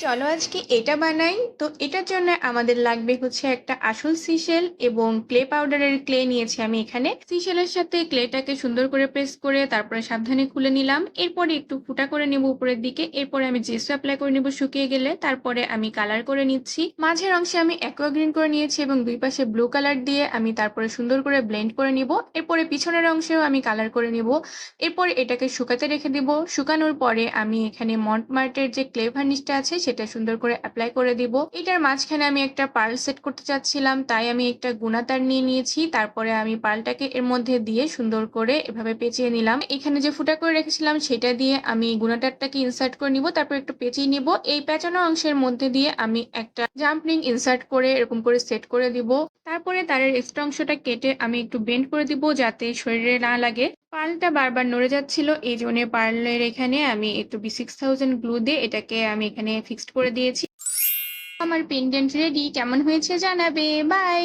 চলো আজকে এটা বানাই। তো এটার জন্য আমাদের লাগবে হচ্ছে একটা আসল সিশেল এবং ক্লে পাউডারের ক্লে নিয়েছি আমি এখানে। সিশেলের সাথে ক্লেটাকে সুন্দর করে প্রেস করে তারপরে সাবধানে খুলে নিলাম। এরপরে একটু ফুটা করে নেব উপরের দিকে। এরপরে আমি জেসু অ্যাপ্লাই করে নেব শুকিয়ে গেলে। তারপরে আমি কালার করে নিচ্ছি। মাঝের অংশে আমি অ্যাকোয়া গ্রিন করে নিয়েছি এবং দুই পাশে ব্লু কালার দিয়ে আমি তারপরে সুন্দর করে ব্লেন্ড করে নিব। এরপরে পিছনের অংশেও আমি কালার করে নিব। এরপরে এটাকে শুকাতে রেখে দিব। শুকানোর পরে আমি এখানে মন্ট মার্টের যে ক্লে ভার্নিশটা আছে সেটা সুন্দর করে অ্যাপ্লাই করে দিব। এটার মাঝখানে আমি একটা পার্ল সেট করতে চাচ্ছিলাম, তাই আমি একটা গুণাতার নিয়ে নিয়েছি। তারপরে আমি পার্লটাকে এর মধ্যে দিয়ে সুন্দর করে এভাবে পেঁচিয়ে নিলাম। এখানে যে ফুটা করে রেখেছিলাম, সেটা দিয়ে আমি গুণাটারটাকে ইনসার্ট করে নিব, তারপর একটু পেঁচিয়ে নিব। এই পেঁচানো অংশের মধ্যে দিয়ে আমি একটা জাম্প রিং ইনসার্ট করে এরকম করে সেট করে দিব। তারপরে তারের এক্সট্রা অংশটা কেটে আমি একটু বেন্ড করে দিব, যাতে শরীরে না লাগে। পার্লটা বারবার নড়ে যাচ্ছিল, এই জন্য পার্লের এখানে আমি একটু বি সিক্স থাউজেন্ড গ্লু দিয়ে এটাকে আমি এখানে ফিক্সড করে দিয়েছি। আমার পেন্ডেন্ট রেডি কেমন হয়েছে জানাবে? বাই